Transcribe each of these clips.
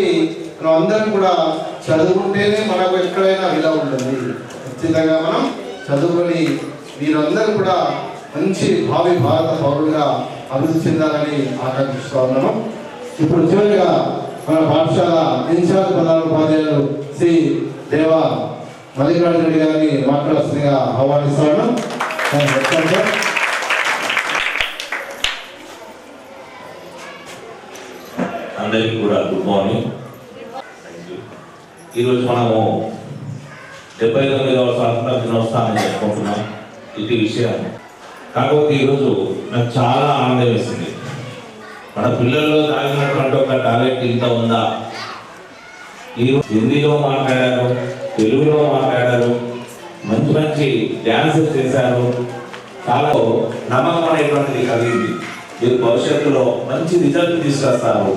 కాబట్టి మనం అందరం కూడా చదువుకుంటేనే మనకు ఎక్కడైనా విలువ ఉంటుంది. ఖచ్చితంగా మనం చదువుకొని మీరందరూ కూడా మంచి భావి భారత పౌరులుగా అభివృద్ధి చెందాలని ఆకాంక్షిస్తూ ఉన్నాము. ఇప్పుడు చివరిగా మన పాఠశాల ఇన్ఛార్జ్ ప్రధాన ఉపాధ్యాయులు శ్రీ దేవ మల్లికార్జున రెడ్డి గారిని మాట్లాడాల్సిందిగా ఆహ్వానిస్తున్నాను వెల్కమ్ సార్. అందరికీ కూడా గుడ్ మార్నింగ్. ఈరోజు మనము డెబ్బై తొమ్మిదవ స్వాతంత్ర దినోత్సవాన్ని జరుపుకుంటున్నాం. ఇది విషయం కాకపోతే ఈరోజు నాకు చాలా ఆనందం వేసింది. మన పిల్లల్లో తాగినటువంటి ఒక టాలెంట్ ఇంత ఉందా? ఈ హిందీలో మాట్లాడారు తెలుగులో మాట్లాడారు మంచి మంచి డ్యాన్సెస్ చేశారు. చాలా నమ్మకం అనేటువంటిది కలిగింది. మీరు భవిష్యత్తులో మంచి రిజల్ట్ తీసుకొస్తారు.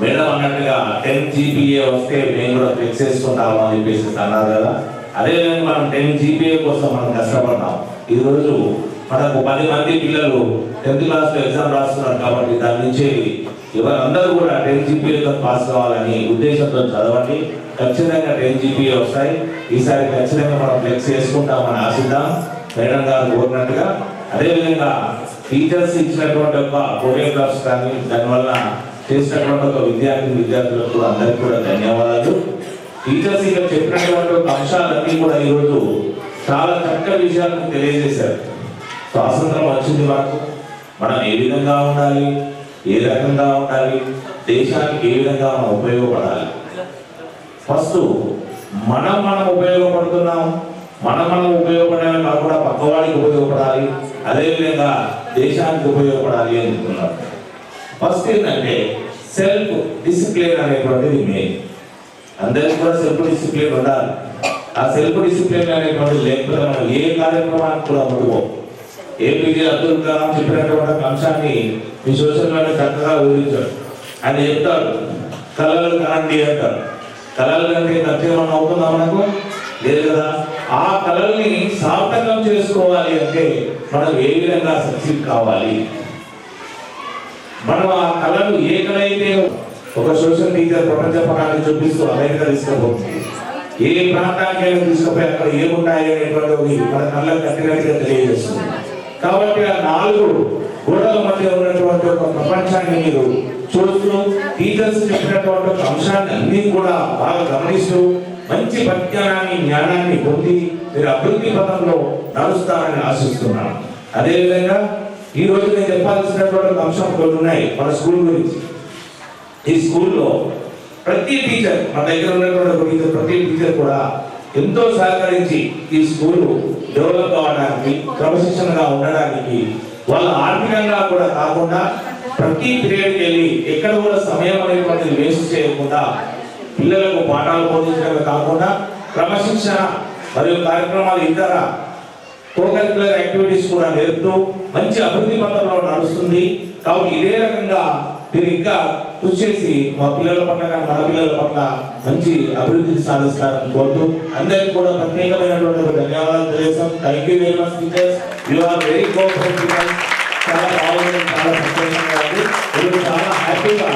మేడం అన్నట్టుగా టెన్ జీపీఏ వస్తే మేము కూడా ఫిక్స్ చేసుకుంటాము అని చెప్పేసి అన్నారు కదా. అదేవిధంగా మనం టెన్ జీపీఏ కోసం మనం కష్టపడ్డాం. ఈ రోజు మనకు పది మంది పిల్లలు టెన్త్ క్లాస్లో ఎగ్జామ్ రాస్తున్నారు కాబట్టి దాని నుంచి ఎవరందరూ కూడా టెన్ జీపీఏతో పాస్ కావాలని ఉద్దేశంతో చదవండి. ఖచ్చితంగా టెన్ జీపీఏ వస్తాయి. ఈసారి ఖచ్చితంగా మనం ఫ్లెక్స్ చేసుకుంటామని ఆశిద్దాం. మేడం గారు కోరినట్టుగా. అదేవిధంగా టీచర్స్ ఇచ్చినటువంటి ఒక కొరియోగ్రాఫ్స్ కానీ దానివల్ల చేసినటువంటి ఒక విద్యార్థి విద్యార్థులకు అందరికీ కూడా ధన్యవాదాలు. టీచర్స్ ఇక్కడ చెప్పినటువంటి ఒక అంశాలన్నీ కూడా ఈరోజు చాలా చక్కటి విషయాలను తెలియజేశారు. స్వాతంత్రం వచ్చింది మాకు. మనం ఏ విధంగా ఉండాలి? ఏ రకంగా ఉండాలి? దేశానికి ఏ విధంగా మనం ఉపయోగపడాలి? ఫస్ట్ మనం మనం ఉపయోగపడుతున్నాం. మనం మనం ఉపయోగపడమే కాకుండా పక్కవాడికి ఉపయోగపడాలి. అదేవిధంగా దేశానికి ఉపయోగపడాలి అని చెప్తున్నారు ఫస్ట్ ఏంటంటే సెల్ఫ్ డిసిప్లిన్ అనేటువంటిది మెయిన్ అందరికీ కూడా సెల్ఫ్ డిసిప్లిన్ ఉండాలి. ఆ సెల్ఫ్ డిసిప్లిన్ అనేటువంటిది లేకపోతే మనం ఏ కార్యక్రమానికి కూడా ముట్టుకోం ఏపీజే అబ్దుల్ కలాం చెప్పినటువంటి అంశాన్ని మీ సోషల్ మీడియా చక్కగా వివరించాడు ఆయన చెప్తాడు కళలు కాండి అంటారు. కళలు కంటే తప్పేమన్నా అవుతుందా మనకు? లేదు కదా. ఆ కళల్ని సార్థకం చేసుకోవాలి అంటే మనం ఏ విధంగా సక్సీడ్ కావాలి? మనం ఆ కళలు ఏ కళ అయితే ఒక సోషల్ టీచర్ ప్రపంచ పటాన్ని చూపిస్తూ అమెరికా తీసుకుపోతుంది. ఏ ప్రాంతానికైనా తీసుకుపోయి అక్కడ ఏమున్నాయి అనేటువంటి మన కళ్ళకు కట్టినట్టుగా తెలియజేస్తుంది. కాబట్టి ఆ నాలుగు గోడల మధ్య ఉన్నటువంటి ఒక ప్రపంచాన్ని మీరు చూస్తూ టీచర్స్ చెప్పినటువంటి ఒక అంశాన్ని అన్ని కూడా బాగా గమనిస్తూ మంచి పరిజ్ఞానాన్ని జ్ఞానాన్ని పొంది మీరు అభివృద్ధి పథంలో నడుస్తారని ఆశిస్తున్నాను. అదేవిధంగా ఈ రోజు నేను చెప్పాల్సినటువంటి అంశం కొన్ని ఉన్నాయి మన స్కూల్ గురించి. ఈ స్కూల్లో ప్రతి టీచర్ మన దగ్గర ఉన్నటువంటి గురించి ప్రతి టీచర్ కూడా ఎంతో సహకరించి ఈ స్కూల్ డెవలప్ కావడానికి క్రమశిక్షణగా ఉండడానికి వాళ్ళ ఆర్థికంగా కూడా కాకుండా ప్రతి పీరియడ్కి వెళ్ళి ఎక్కడ కూడా సమయం అనేటువంటిది వేస్ట్ చేయకుండా పిల్లలకు పాఠాలు బోధించడమే కాకుండా క్రమశిక్షణ మరియు కార్యక్రమాలు ఇతర కోకరికులర్ యాక్టివిటీస్ కూడా నేర్పుతూ మంచి అభివృద్ధి పథంలో నడుస్తుంది. కాబట్టి ఇదే రకంగా మీరు ఇంకా కృషి చేసి మా పిల్లల పట్ల కానీ మన పిల్లల పట్ల మంచి అభివృద్ధిని సాధిస్తారని కోరుతూ అందరికి కూడా ప్రత్యేకమైనటువంటి ధన్యవాదాలు తెలియజేస్తాం. Thank you very much teachers you are very cooperative చాలా బాగుంది చాలా సంతోషంగా ఉంది. మీరు చాలా హ్యాపీగా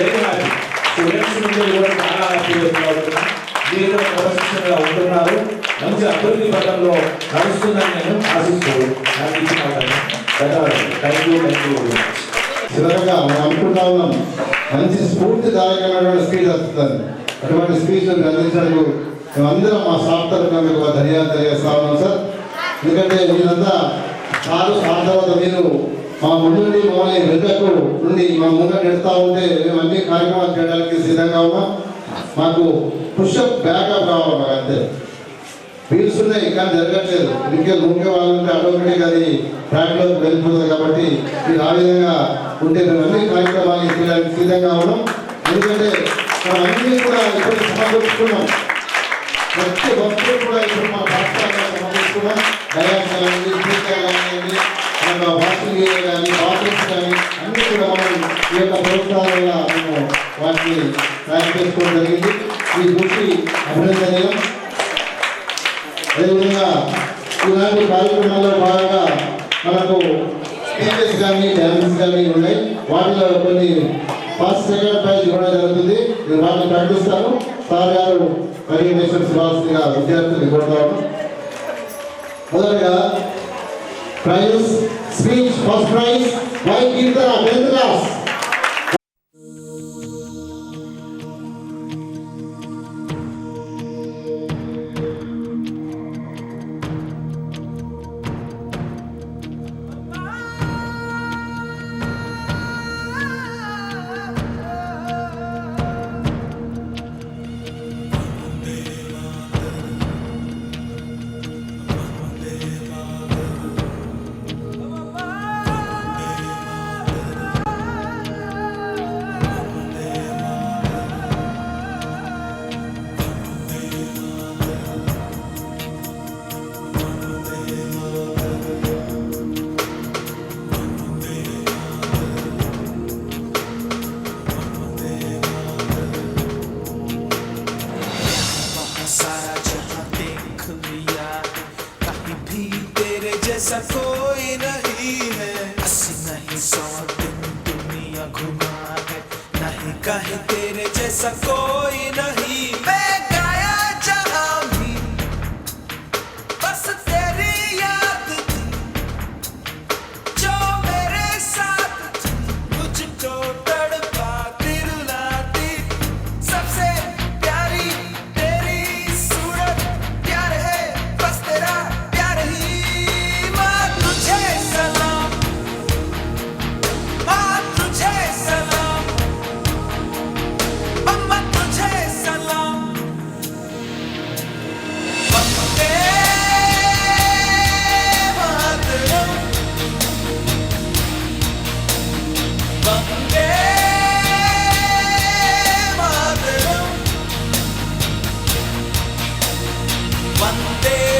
వెరీ హ్యాపీ స్టూడెంట్స్ నుండి కూడా చాలా హ్యాపీగా దీనిలో క్రమశిక్షణగా ఉంటున్నారు. మంచి అభివృద్ధి పథంలో నడుస్తుందని నేను ఆశిస్తూ నాకు ఇచ్చిన ధన్యవాదాలు. థ్యాంక్ యూ థ్యాంక్ యూ చివరగా మనం అనుకుంటా ఉన్నాం మంచి స్ఫూర్తిదాయకమైనటువంటి స్పీచ్ వస్తుంది. అటువంటి స్పీచ్ అందించినందుకు మేమందరం మా స్టాఫ్ తరఫున మీకు ధన్యవాదాలు తెలియజేస్తా ఉన్నాం సార్. ఎందుకంటే మీరంతా సారు సార్ తర్వాత మీరు మా ముందు మమ్మల్ని వెనుకకు నుండి మా ముందు నడుస్తూ ఉంటే మేము అన్ని కార్యక్రమాలు చేయడానికి సిద్ధంగా ఉన్నాం. మాకు పుషప్ బ్యాకప్ కావాలి మాకు అంతే. వీల్స్ ఉన్నాయి కానీ జరగట్లేదు. ఇంకే ఉండే వాళ్ళంటే ఆటోమేటిక్ అది ట్రాక్లోకి వెళ్ళిపోతుంది కాబట్టి మీరు ఆ విధంగా ఉంటే మేము అన్ని కార్యక్రమాలు చేయడానికి సిద్ధంగా ఉన్నాం. ఎందుకంటే మనం అన్ని కూడా ఇప్పుడు సమకూర్చుకున్నాం. ప్రతి వస్తువు కూడా ఇప్పుడు మన పాఠశాలలో సమకూర్చుకున్నాం. డయాస్ కానీ స్పీకర్ కానివ్వండి మన వాషింగ్ ఏరియా కానీ బాత్రూమ్స్ కానీ అన్ని కూడా మనం ఈ యొక్క ప్రభుత్వాల వల్ల మేము వాటిని తయారు చేసుకోవడం జరిగింది. ఈ దృష్టి అభినందనీయం. అదేవిధంగా ఇలాంటి కార్యక్రమాల్లో భాగంగా మనకు టీచర్స్ కానీ డ్యాన్స్ కానీ ఉన్నాయి. వాటిలో కొన్ని ఫస్ట్ సెకండ్ ప్రైజ్ ఇవ్వడం జరుగుతుంది. మీరు వాటిని ప్రకటిస్తాను. సార్ గారు పర్యవేక్షణ శివాల్సిందిగా విద్యార్థులు కోరుతాను మొదటగా ప్రైజెస్ कोई नहीं है। बस नहीं सौ दिन दुनिया घुमा है। नहीं कहीं तेरे जैसा कोई नहीं। One day.